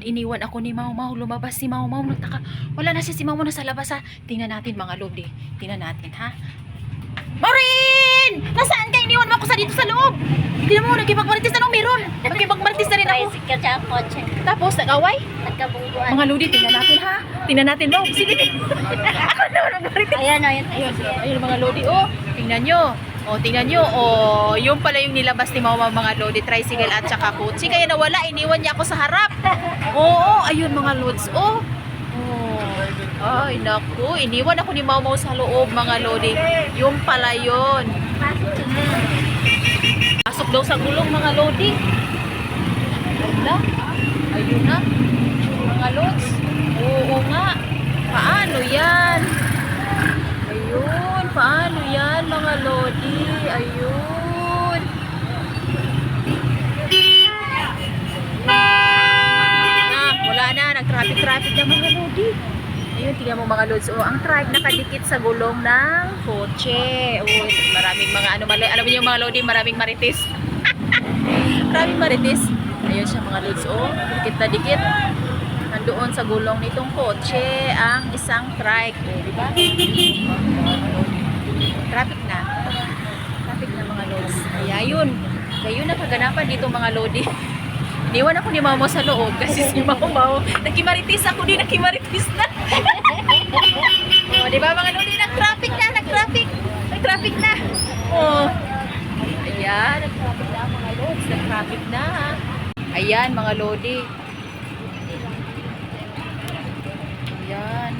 Lod, iniwan ako ni Mau Mau. Lumabas si Mau Mau. Nagtaka. Wala na siya si Mau Mau nasa labas ha. Tingnan natin mga eh. Tingnan natin ha. Maureen! Nasaan ka? Iniwan mo ako sa dito sa loob. Tingnan mo, nagkipagmarites na nung meron. Nagkipagmarites na rin ako. Tricycle siya ang kotse. Tapos, nag-away. Nagkabungguan. Mga Lodi, tingnan natin ha. Tingnan natin, Mau. Sige. ako naman nagmarites. Ayan, ayan. Ayun, ayun mga Lodi. Oh, tingnan nyo. Oh, tingnan nyo. Oh, yung pala yung nilabas ni Mama mga Lodi, tricycle at saka kotse. Kaya nawala, iniwan niya ako sa harap. Oo, ayun mga Lods. Oh. Oh. Ay, naku. Iniwan ako ni Mama sa loob mga Lodi. Yung pala yun. Pasok daw sa gulong mga Lodi. Wala. Ayun na. Mga Lods. Oo nga. Paano yan? Ayun, paano yan mga lodi? Ayun. Ah, wala na, nag-traffic-traffic lodi. Ayun, tingnan mo mga lods. Oh, ang trike nakadikit sa gulong ng kotse. Oh, maraming mga ano, mali- alam niyo mga lodi, maraming marites. maraming marites. Ayun siya mga lods. Oh, dikit na dikit. Nandoon sa gulong nitong kotse ang isang trike. Oh, di ba? Traffic na. Traffic na mga lods. Kaya yun. Kaya kaganapan dito mga lodi. Iniwan ako ni Mamo sa loob kasi si Mamo, nakimaritis ako din, nakimaritis na. o, di ba mga lodi, nag-traffic na, nag-traffic. Nag-traffic na. Oh. Ayan, nag-traffic na mga lods, nag-traffic na. Ayan mga lodi. Ayan.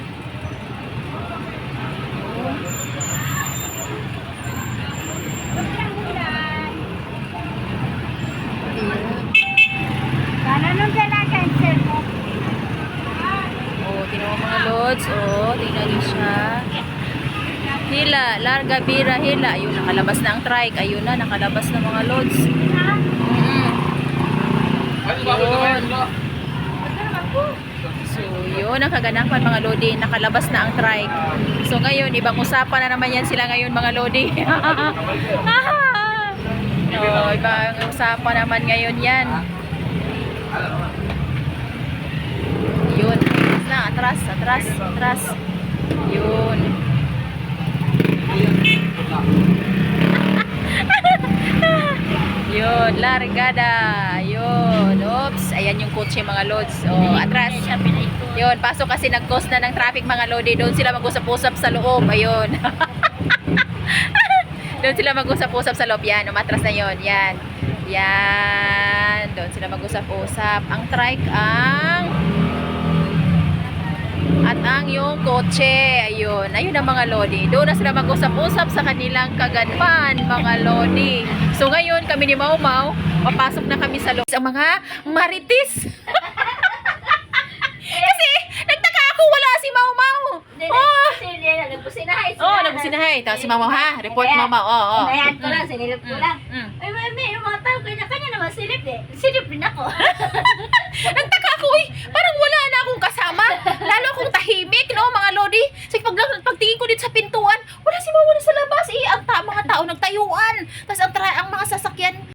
Oh. Sana nung dalaga ang cellphone. Oh, tingnan mo mga lods. Oh, tingnan niyo siya. Hila, larga, bira, hila. Ayun, nakalabas na ang trike. Ayun na, nakalabas na mga lods. Mm. Yun. So, yun ang kaganapan mga lodi. Nakalabas na ang trike. So, ngayon, ibang usapan na naman yan sila ngayon mga lodi. oh, ibang usapan naman ngayon yan. Yun. Na, atras, atras, atras. Yun. Yun, largada. Yun. Oops. Ayan yung kotse mga lods. Oh, atras. Yun, pasok kasi nag-cause na ng traffic mga lodi. Doon sila mag-usap-usap sa loob. Ayun. Doon sila mag-usap-usap sa loob. Yan, umatras na yun. Yan. Yan. Doon sila mag-usap-usap. Ang trike ang at ang yung kotse. Ayun. Ayun ang mga lodi. Doon na sila mag-usap-usap sa kanilang kaganpan, mga lodi. So ngayon, kami ni Mau Mau, papasok na kami sa loob. Ang mga maritis. Kasi, nagtaka ako, wala si Mau Mau. Oh, sila. oh, nagusinahay. Tapos si Mau Mau, ha? Report Mau Mau. Oh, oh. Inayan ko lang, sinilip ko Mm, lang. mm. Ay, may, mga tao, kanya-kanya naman silip eh. Silip din ako. ko dito sa pintuan. Wala si Mama na sa labas. Eh, ang ta- mga tao nagtayuan. Tapos ang, tra- ang mga sasakyan